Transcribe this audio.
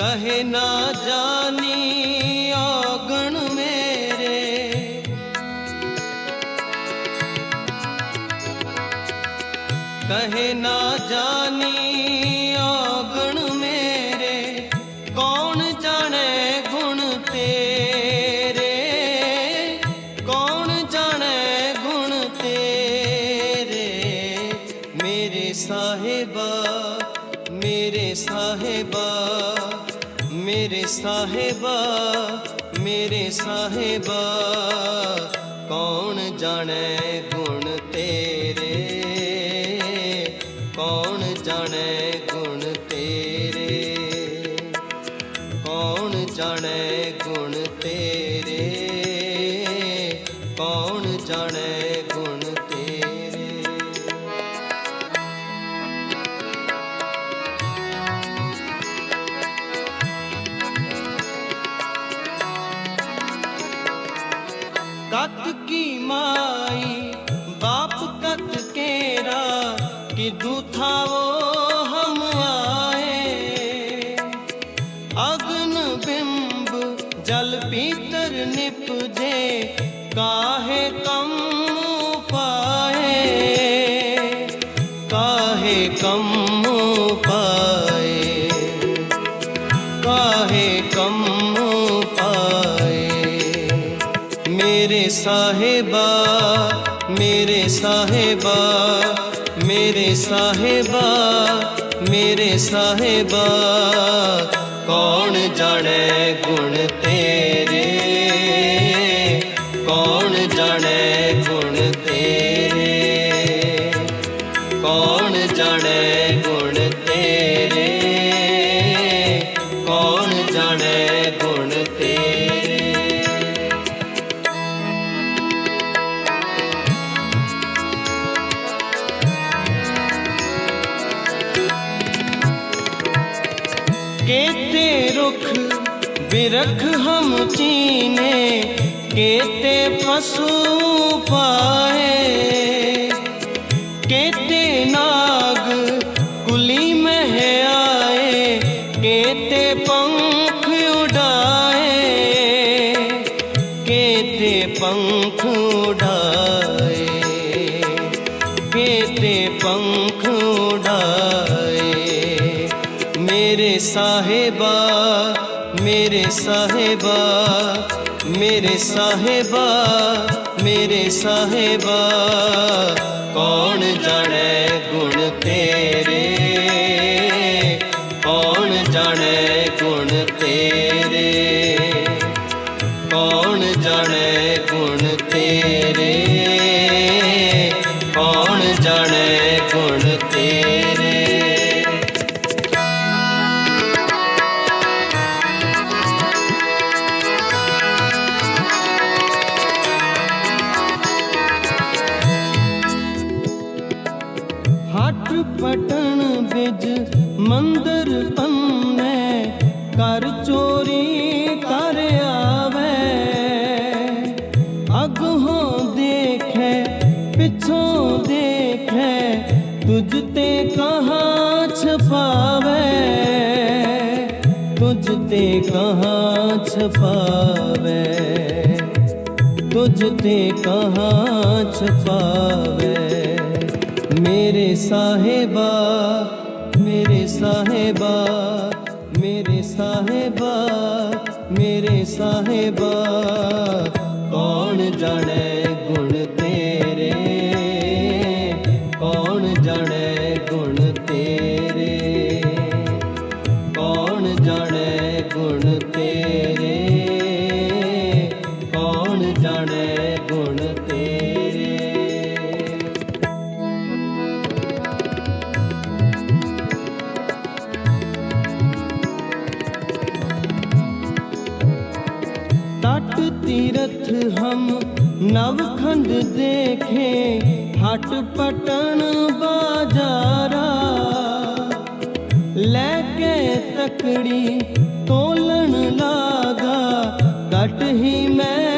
ਕਹੇ ਨਾ ਜਾਣੀ ਔਗਣ ਮੇਰੇ। ਕਹੇ ਨਾ ਜਾਣੀ ਔਗਣ ਮੇਰੇ, ਕੌਣ ਜਾਣੇ ਗੁਣ ਤੇਰੇ? ਕੌਣ ਜਾਣੇ ਗੁਣ ਤੇਰੇ? ਮੇਰੇ ਸਾਹਿਬਾ ਮੇਰੇ ਸਾਹਿਬਾ ਮੇਰੇ ਸਾਹਿਬਾ ਮੇਰੇ ਸਾਹਿਬਾ ਕੌਣ ਜਾਣੇ ਗੁਣ ਤੇਰੇ ਕੌਣ ਜਾਣੇ ਗੁਣ ਤੇਰੇ ਕੌਣ ਜਾਣੇ ਗੁਣ ਤੇਰੇ ਕੌਣ ਜਾਣੇ कत की माई बाप कत केरा कि दूथा वो हम आए अग्न बिंब जल पीतर निपजे काहे कम पाए काहे कम पाए ਮੇਰੇ ਸਾਹਿਬਾ ਮੇਰੇ ਸਾਹਿਬਾ ਮੇਰੇ ਸਾਹਿਬਾ ਮੇਰੇ ਸਾਹਿਬਾ। ਕੌਣ ਜਾਣੇ ਗੁਣ ਤੇਰੇ? ਕੌਣ ਜਾਣੇ बिरख हम चीने केते पशु पाए केते नाग कुली में आए केते पंख उड़ाए केते पंख उड़ाए केते पंख उड़ाए ਮੇਰੇ ਸਾਹਿਬਾ ਮੇਰੇ ਸਾਹਿਬਾ ਮੇਰੇ ਸਾਹਿਬਾ ਮੇਰੇ ਸਾਹਿਬਾ ਕੌਣ ਜਾਣੇ ਗੁਣ ਤੇਰੇ ਕੌਣ ਜਾਣੇ ਗੁਣ ਤੇਰੇ ਕੌਣ ਜਾਣੇ ਗੁਣ ਤੇਰੇ ਪਟਣ ਬਿਜ ਮੰਦਰ ਪੰਨੇ ਕਰ ਚੋਰੀ ਕਰ ਆਵੇ। ਅਗੋਂ ਦੇਖੇ, ਪਿਛੋਂ ਦੇਖੇ, ਤੁਝ ਤੇ ਕਹਾਂ ਛਪਾਵੇ। ਤੁਝ ਤੇ ਕਹਾਂ ਛਪਾਵੇ। ਤੁਝ ਤੇ ਕਹਾਂ ਛਪਾਵੇ। ਮੇਰੇ ਸਾਹਿਬਾ ਮੇਰੇ ਸਾਹਿਬਾ ਮੇਰੇ ਸਾਹਿਬਾ ਮੇਰੇ ਸਾਹਿਬਾ। ਕੌਣ ਜਾਣੇ तीरथ हम नवखंड देखे हट पटन बाजारा लेके तकड़ी तोलन लागा कट ही मैं